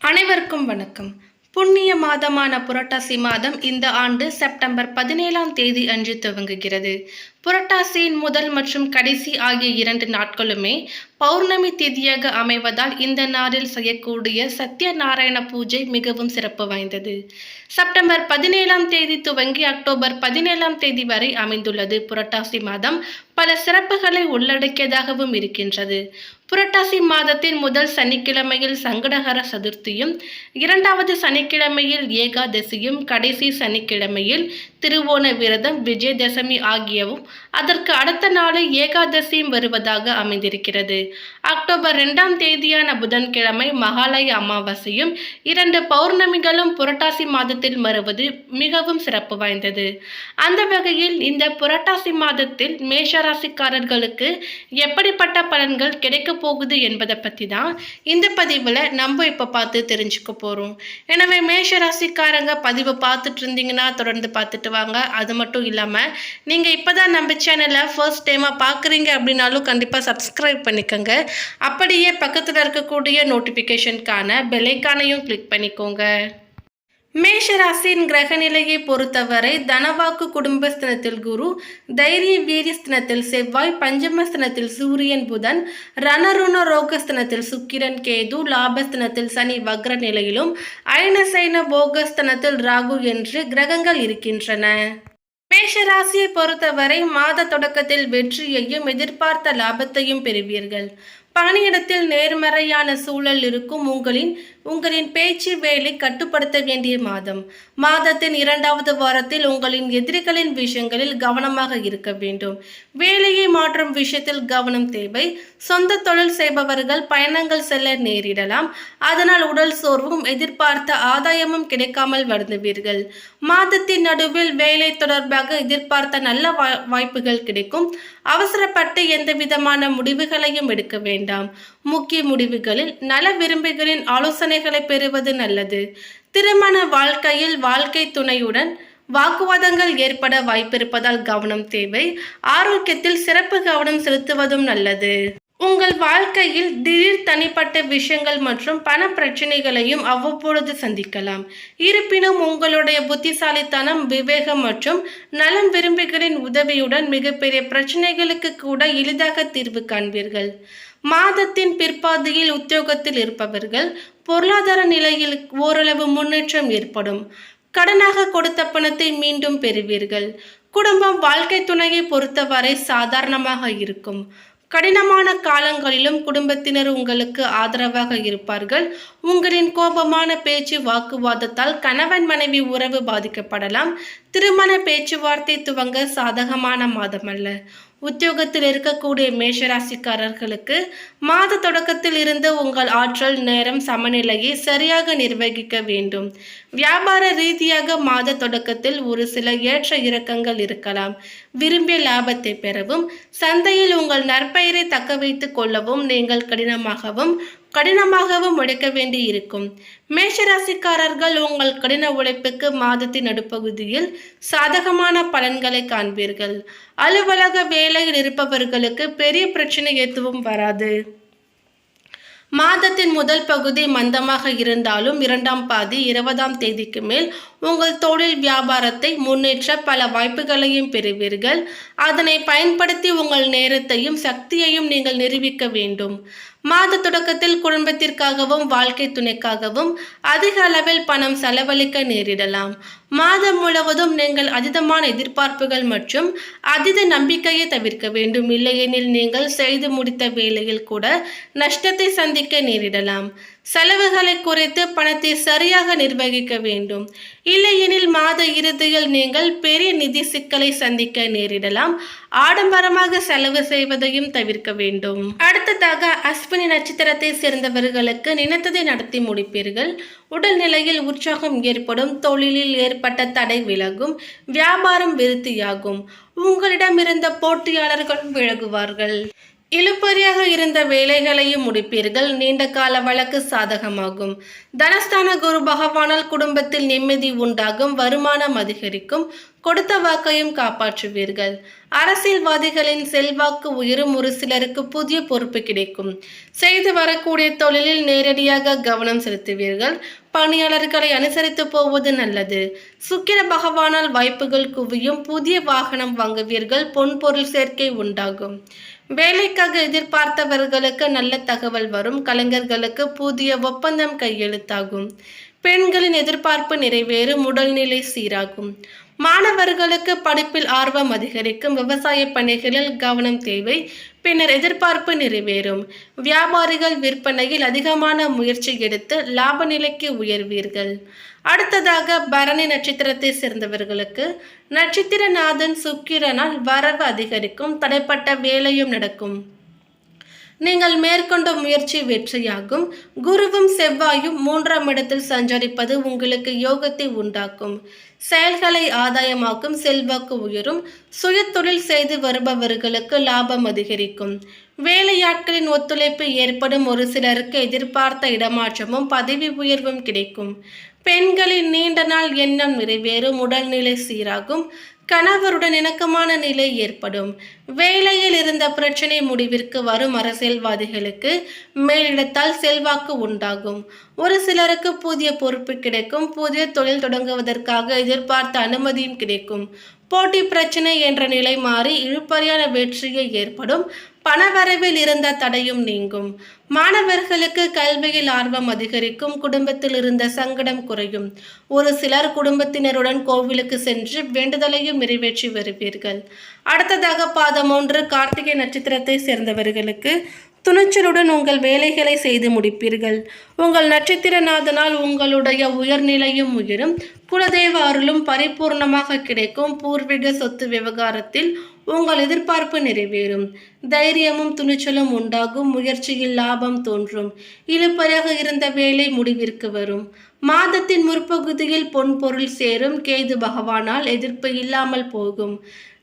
அனைவருக்கும் வணக்கம். புண்ணிய மாதமான புரட்டாசி மாதம் இந்த ஆண்டு செப்டம்பர் பதினேழாம் தேதி அன்று துவங்குகிறது. புரட்டாசியின் முதல் மற்றும் கடைசி ஆகிய இரண்டு நாட்களுமே பௌர்ணமி திதியாக அமைவதால் இந்த நாளில் செய்யக்கூடிய சத்யநாராயண பூஜை மிகவும் சிறப்பு வாய்ந்தது. செப்டம்பர் பதினேழாம் தேதி துவங்கி அக்டோபர் பதினேழாம் தேதி வரை அமைந்துள்ளது. புரட்டாசி மாதம் பல சிறப்புகளை உள்ளடக்கியதாகவும் இருக்கின்றது. புரட்டாசி மாதத்தின் முதல் சனிக்கிழமையில் சங்கடகர சதுர்த்தியும் இரண்டாவது சனிக்கிழமையில் ஏகாதசியும் கடைசி சனிக்கிழமையில் திருவோண விரதம் விஜயதசமி ஆகியவும் அதற்கு அடுத்த நாளை ஏகாதசியும் வருவதாக அமைந்திருக்கிறது. அக்டோபர் இரண்டாம் தேதியான புதன்கிழமை மகாலய அமாவாசையும் இரண்டு பௌர்ணமிகளும் புரட்டாசி மாதத்தில் வருவது மிகவும் சிறப்பு வாய்ந்தது. அந்த வகையில் இந்த புரட்டாசி மாதத்தில் மேஷராசிக்காரர்களுக்கு எப்படிப்பட்ட பலன்கள் கிடைக்க போகுது என்பதை பற்றி தான் இந்த பதிவில் நம்ம இப்போ பார்த்து தெரிஞ்சுக்க போகிறோம் எனவே மேஷராசிக்காரங்க பதிவை பார்த்துட்டு இருந்தீங்கன்னா தொடர்ந்து பார்த்துட்டு வாங்க அது மட்டும் இல்லாமல் நீங்கள் இப்போ தான் நம்ம சேனலை ஃபர்ஸ்ட் டைமாக பார்க்குறீங்க அப்படின்னாலும் கண்டிப்பாக சப்ஸ்கிரைப் பண்ணிக்கோங்க. அப்படியே பக்கத்தில் இருக்கக்கூடிய நோட்டிஃபிகேஷனுக்கான பெலைக்கானையும் கிளிக் பண்ணிக்கோங்க. மேஷராசியின் கிரக நிலையை பொறுத்தவரை தனவாக்கு குடும்பஸ்தனத்தில் குரு தைரிய வீரியஸ்தனத்தில் செவ்வாய் பஞ்சமஸ்தனத்தில் சூரியன் புதன் ரணருண ரோகஸ்தனத்தில் சுக்கிரன் கேது லாபஸ்தனத்தில் சனி வக்ர நிலையிலும் அயனசைன போகஸ்தனத்தில் ராகு என்று கிரகங்கள் இருக்கின்றன. மேஷராசியை பொறுத்தவரை மாத தொடக்கத்தில் வெற்றியையும் எதிர்பார்த்த லாபத்தையும் பெறுவீர்கள். பணியிடத்தில் நேர்மறையான சூழல் இருக்கும் உங்களின் உங்களின் பேச்சு வேலை கட்டுப்படுத்த வேண்டிய மாதம். மாதத்தின் இரண்டாவது வாரத்தில் உங்களின் எதிரிகளின் விஷயங்களில் கவனமாக இருக்க வேண்டும். வேலையை மாற்றும் விஷயத்தில் கவனம் தேவை. சொந்த தொழில் செய்பவர்கள் பயணங்கள் செல்ல நேரிடலாம். அதனால் உடல் சோர்வும் எதிர்பார்த்த ஆதாயமும் கிடைக்காமல் வருந்துவீர்கள். மாதத்தின் நடுவில் வேலை தொடர்பாக எதிர்பார்த்த நல்ல வா- வாய்ப்புகள் கிடைக்கும். அவசரப்பட்டு எந்த விதமான முடிவுகளையும் எடுக்க வேண்டாம். முக்கிய முடிவுகளில் நல விரும்பிகளின் ஆலோசனை ஆலோசனைகளை பெறுவது நல்லது. திருமண வாழ்க்கையில் வாழ்க்கை துணையுடன் வாக்குவாதங்கள் ஏற்பட வாய்ப்பிருப்பதால் கவனம் தேவை. ஆரோக்கியத்தில் சிறப்பு கவனம் செலுத்துவதும் நல்லது. உங்கள் வாழ்க்கையில் திடீர் தனிப்பட்ட விஷயங்கள் மற்றும் பண பிரச்சனைகளையும் அவ்வப்பொழுது சந்திக்கலாம். இருப்பினும் உங்களுடைய புத்திசாலித்தனம் விவேகம் மற்றும் நலம் விரும்பிகளின் உதவியுடன் மிகப்பெரிய பிரச்சனைகளுக்கு கூட எளிதாக தீர்வு காண்பீர்கள். மாதத்தின் பிற்பாதியில் உத்தியோகத்தில் இருப்பவர்கள் பொருளாதார நிலையில் ஓரளவு முன்னேற்றம் ஏற்படும். கடனாக கொடுத்த பணத்தை மீண்டும் பெறுவீர்கள். குடும்பம் வாழ்க்கை துணையை பொறுத்தவரை சாதாரணமாக இருக்கும். கடினமான காலங்களிலும் குடும்பத்தினர் உங்களுக்கு ஆதரவாக இருப்பார்கள். உங்களின் கோபமான பேச்சு வாக்குவாதத்தால் கணவன் மனைவி உறவு பாதிக்கப்படலாம். திருமண பேச்சுவார்த்தை துவங்க சாதகமான மாதமல்ல. உத்தியோகத்தில் இருக்கக்கூடிய மேஷராசிக்காரர்களுக்கு மாத தொடக்கத்தில் இருந்து உங்கள் ஆற்றல் நேரம் சமநிலையை சரியாக நிர்வகிக்க வேண்டும். வியாபார ரீதியாக மாத தொடக்கத்தில் ஒரு சில ஏற்ற இறக்கங்கள் இருக்கலாம். விரும்பிய லாபத்தை பெறவும் சந்தையில் உங்கள் நற்பெயரை தக்க வைத்துக் கொள்ளவும் நீங்கள் கடினமாகவும் கடினமாகவும் உழைக்க வேண்டி இருக்கும் மேஷராசிக்காரர்கள் உங்கள் கடின உழைப்புக்கு மாதத்தின் நடுப்பகுதியில் சாதகமான பலன்களை காண்பீர்கள். அலுவலக வேலையில் இருப்பவர்களுக்கு பெரிய பிரச்சனை எதுவும் வராது. மாதத்தின் முதல் பகுதி மந்தமாக இருந்தாலும் இரண்டாம் பாதி இருபதாம் தேதிக்கு மேல் உங்கள் தொழில் வியாபாரத்தை முன்னேற்ற பல வாய்ப்புகளையும் பெறுவீர்கள். அதனை பயன்படுத்தி உங்கள் நேரத்தையும் சக்தியையும் நீங்கள் நிரூபிக்க வேண்டும். மாத தொடக்கத்தில் குடும்பத்திற்காகவும் வாழ்க்கை துணைக்காகவும் அதிக அளவில் பணம் செலவழிக்க நேரிடலாம். மாதம் முழுவதும் நீங்கள் அதீதமான எதிர்பார்ப்புகள் மற்றும் அதீத நம்பிக்கையை தவிர்க்க வேண்டும். இல்லையெனில் நீங்கள் செய்து முடித்த வேலையில் கூட நஷ்டத்தை சந்திக்க நேரிடலாம். செலவுகளை குறைத்து பணத்தை சரியாக நிர்வகிக்க வேண்டும். இல்லையெனில் மாத இறுதியில் நீங்கள் பெரிய நிதி சிக்கலை சந்திக்க நேரிடலாம். ஆடம்பரமாக செலவு செய்வதையும் தவிர்க்க வேண்டும். அடுத்ததாக அஸ்வினி நட்சத்திரத்தை சேர்ந்தவர்களுக்கு நினைத்ததை நடத்தி முடிப்பீர்கள். உடல்நிலையில் உற்சாகம் ஏற்படும் தொழிலில் ஏற்பட்ட தடை விலகும் வியாபாரம் விருத்தியாகும். உங்களிடம் இருந்த போட்டியாளர்களும் விலகுவார்கள். இழுப்பறியாக இருந்த வேலைகளையும் முடிப்பீர்கள். நீண்ட கால வழக்கு சாதகமாகும். தனஸ்தான குரு பகவானால் குடும்பத்தில் நிம்மதி உண்டாகும் வருமானம் அதிகரிக்கும் கொடுத்த வாக்கையும் காப்பாற்றுவீர்கள். அரசியல்வாதிகளின் செல்வாக்கு உயரும் ஒரு சிலருக்கு புதிய பொறுப்பு கிடைக்கும். செய்து வரக்கூடிய தொழிலில் நேரடியாக கவனம் செலுத்துவீர்கள். பணியாளர்களை அனுசரித்து போவது நல்லது. சுக்கிர பகவானால் வாய்ப்புகள் குவியும். புதிய வாகனம் வாங்குவீர்கள். பொன்பொருள் சேர்க்கை உண்டாகும். வேலைக்காக எதிர்பார்த்தவர்களுக்கு நல்ல தகவல் வரும். கலைஞர்களுக்கு புதிய ஒப்பந்தம் கையெழுத்தாகும். பெண்களின் எதிர்பார்ப்பு நிறைவேறும் உடல்நிலை சீராகும். மாணவர்களுக்கு படிப்பில் ஆர்வம் அதிகரிக்கும் விவசாய பணிகளில் கவனம் தேவை பின்னர் எதிர்பார்ப்பு நிறைவேறும். வியாபாரிகள் விற்பனையில் அதிகமான முயற்சி எடுத்து லாப நிலைக்கு உயர்வீர்கள். அடுத்ததாக பரணி நட்சத்திரத்தை சேர்ந்தவர்களுக்கு நட்சத்திரநாதன் சுக்கிரனால் வரவு அதிகரிக்கும் தடைப்பட்ட வேலையும் நடக்கும். நீங்கள் மேற்கொண்ட முயற்சி வெற்றியாகும். குருவும் செவ்வாயும் மூன்றாம் இடத்தில் சஞ்சரிப்பது உங்களுக்கு யோகத்தை உண்டாக்கும். செயல்களை ஆதாயமாக்கும் செல்வாக்கு உயரும். சுய தொழில் செய்து வருபவர்களுக்கு லாபம் அதிகரிக்கும். வேலையாட்களின் ஒத்துழைப்பு ஏற்படும். ஒரு சிலருக்கு எதிர்பார்த்த இடமாற்றமும் பதவி உயர்வும் கிடைக்கும். பெண்களின் நீண்ட நாள் எண்ணம் நிறைவேறும். உடல்நிலை சீராகும். கணவருடன் இணக்கமான நிலை ஏற்படும். வேலையில் இருந்த பிரச்சனை முடிவிற்கு வரும் அரசியல்வாதிகளுக்கு மேலிடத்தால் செல்வாக்கு உண்டாகும். ஒரு சிலருக்கு புதிய பொறுப்பு கிடைக்கும் புதிய தொழில் தொடங்குவதற்காக எதிர்பார்த்த அனுமதியும் கிடைக்கும். போட்டி பிரச்சனை என்ற நிலை மாறி இழுப்பறியான வெற்றியை ஏற்படும். பணவரவில் இருந்த தடையும் நீங்கும். மாணவர்களுக்கு கல்வியில் ஆர்வம் அதிகரிக்கும் குடும்பத்தில் இருந்த சங்கடம் குறையும். ஒரு சிலர் குடும்பத்தினருடன் கோவிலுக்கு சென்று வேண்டுதலையும் நிறைவேற்றி வருவீர்கள். அடுத்ததாக பாதம் ஒன்று கார்த்திகை நட்சத்திரத்தை சேர்ந்தவர்களுக்கு துணிச்சலுடன் உங்கள் வேலைகளை செய்து முடிப்பீர்கள். உங்கள் நட்சத்திரநாதனால் உங்களுடைய உயர்நிலையும் உயரும். குலதெய்வ அருளும் பரிபூர்ணமாக கிடைக்கும். பூர்வீக சொத்து விவகாரத்தில் உங்கள் எதிர்பார்ப்பு நிறைவேறும். தைரியமும் துணிச்சலும் உண்டாகும். முயற்சியில் லாபம் தோன்றும். இழுப்பறையாக இருந்த வேலை முடிவிற்கு வரும். மாதத்தின் முற்பகுதியில் பொன் பொருள் சேரும். கேது பகவானால் எதிர்ப்பு இல்லாமல் போகும்.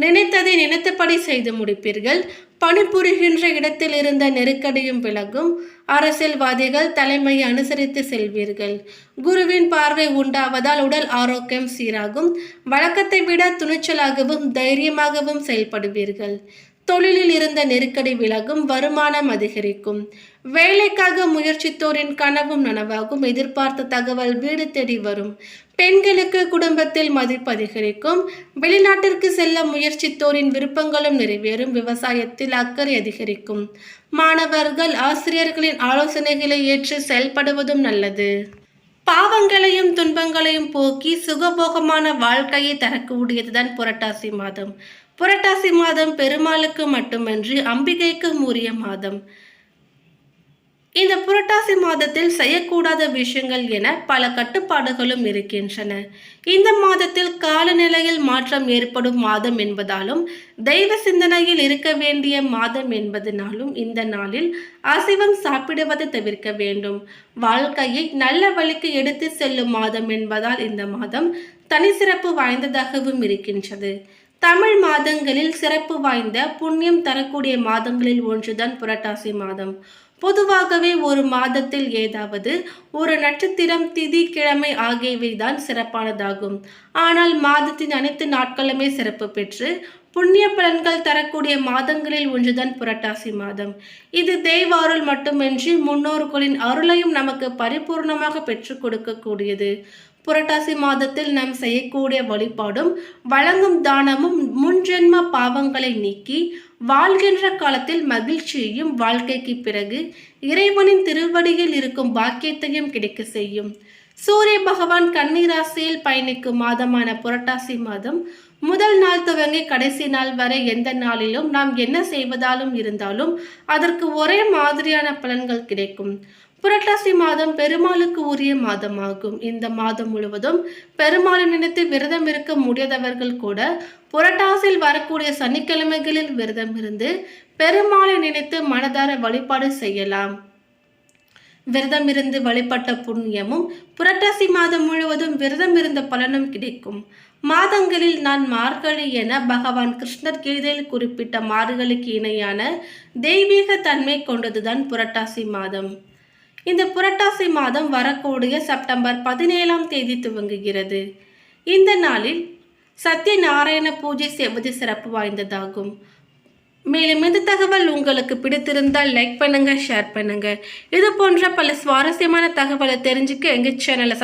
நினைத்ததை நினைத்தபடி செய்து முடிப்பீர்கள். பணிபுரிகின்ற இடத்தில் இருந்த நெருக்கடியும் விலகும். அரசியல்வாதிகள் தலைமையை அனுசரித்து செல்வீர்கள். குருவின் பார்வை உண்டாவதால் உடல் ஆரோக்கியம் சீராகும். வழக்கத்தை விட துணிச்சலாகவும் தைரியமாகவும் செயல்படுவீர்கள். தொழிலில் இருந்த நெருக்கடி விலகும் வருமானம் அதிகரிக்கும். வேலைக்காக முயற்சித்தோரின் கனவும் நனவாகும். எதிர்பார்த்த தகவல் வீடு தேடி வரும். பெண்களுக்கு குடும்பத்தில் மதிப்பு அதிகரிக்கும். வெளிநாட்டிற்கு செல்ல முயற்சித்தோரின் விருப்பங்களும் நிறைவேறும். விவசாயத்தில் அக்கறை அதிகரிக்கும். மாணவர்கள் ஆசிரியர்களின் ஆலோசனைகளை ஏற்று செயல்படுவதும் நல்லது. பாவங்களையும் துன்பங்களையும் போக்கி சுகபோகமான வாழ்க்கையை தரக்கூடியதுதான் புரட்டாசி மாதம். புரட்டாசி மாதம் பெருமாளுக்கு மட்டுமன்றி அம்பிகைக்கும் உரிய மாதம். இந்த புரட்டாசி மாதத்தில் செய்யக்கூடாத விஷயங்கள் என பல கட்டுப்பாடுகளும் இருக்கின்றன. இந்த மாதத்தில் காலநிலையில் மாற்றம் ஏற்படும் மாதம் என்பதாலும் தெய்வ சிந்தனையில் இருக்க வேண்டிய மாதம் என்பதனாலும் இந்த நாளில் அசைவம் சாப்பிடுவதை தவிர்க்க வேண்டும். வாழ்க்கையை நல்ல வழிக்கு எடுத்து செல்லும் மாதம் என்பதால் இந்த மாதம் தனி சிறப்பு வாய்ந்ததாகவும் இருக்கின்றது. தமிழ் மாதங்களில் சிறப்பு வாய்ந்த புண்ணியம் தரக்கூடிய மாதங்களில் ஒன்றுதான் புரட்டாசி மாதம். பொதுவாகவே ஒரு மாதத்தில் ஏதாவது ஒரு நட்சத்திரம் திதி கிழமை ஆகியவை தான் சிறப்பானதாகும். ஆனால் மாதத்தின் அனைத்து நாட்களுமே சிறப்பு பெற்று புண்ணிய பலன்கள் தரக்கூடிய மாதங்களில் ஒன்றுதான் புரட்டாசி மாதம். இது தெய்வ அருள் மட்டுமின்றி முன்னோர்களின் அருளையும் நமக்கு பரிபூர்ணமாக பெற்றுக் கொடுக்கக்கூடியது. புரட்டாசி மாதத்தில் நாம் செய்யக்கூடிய வழிபாடும் வழங்கும் தானமும் முன்ஜென்ம பாவங்களை நீக்கி வாழ்கின்ற காலத்தில் மகிழ்ச்சியையும் வாழ்க்கைக்கு பிறகு இறைவனின் திருவடியில் இருக்கும் பாக்கியத்தையும் கிடைக்க செய்யும். சூரிய பகவான் கன்னிராசியில் பயணிக்கும் மாதமான புரட்டாசி மாதம் முதல் நாள் துவங்கி கடைசி நாள் வரை எந்த நாளிலும் நாம் என்ன செய்வதாலும் இருந்தாலும் அதற்கு ஒரே மாதிரியான பலன்கள் கிடைக்கும். புரட்டாசி மாதம் பெருமாளுக்கு உரிய மாதமாகும். இந்த மாதம் முழுவதும் பெருமாளை நினைத்து விரதம் இருக்க முடியாதவர்கள் கூட புரட்டாசியில் வரக்கூடிய சனிக்கிழமைகளில் விரதம் இருந்து பெருமாளை நினைத்து மனதார வழிபாடு செய்யலாம். விரதமிருந்து வழிபட்ட புண்ணியமும் புரட்டாசி மாதம் முழுவதும் விரதம் இருந்த பலனும் கிடைக்கும். மாதங்களில் நான் மார்கழி என பகவான் கிருஷ்ணர் கீதையில் குறிப்பிட்ட மார்கழிக்கு இணையான தெய்வீக தன்மை கொண்டதுதான் புரட்டாசி மாதம். இந்த புரட்டாசி மாதம் வரக்கூடிய செப்டம்பர் பதினேழாம் தேதி துவங்குகிறது. இந்த நாளில் சத்யநாராயண பூஜை செய்வது சிறப்பு வாய்ந்ததாகும். மேலும் இந்த தகவல் உங்களுக்கு பிடித்திருந்தால் லைக் பண்ணுங்கள் ஷேர் பண்ணுங்கள் இது போன்ற பல சுவாரஸ்யமான தகவலை தெரிஞ்சுக்க எங்கள் சேனலை சப்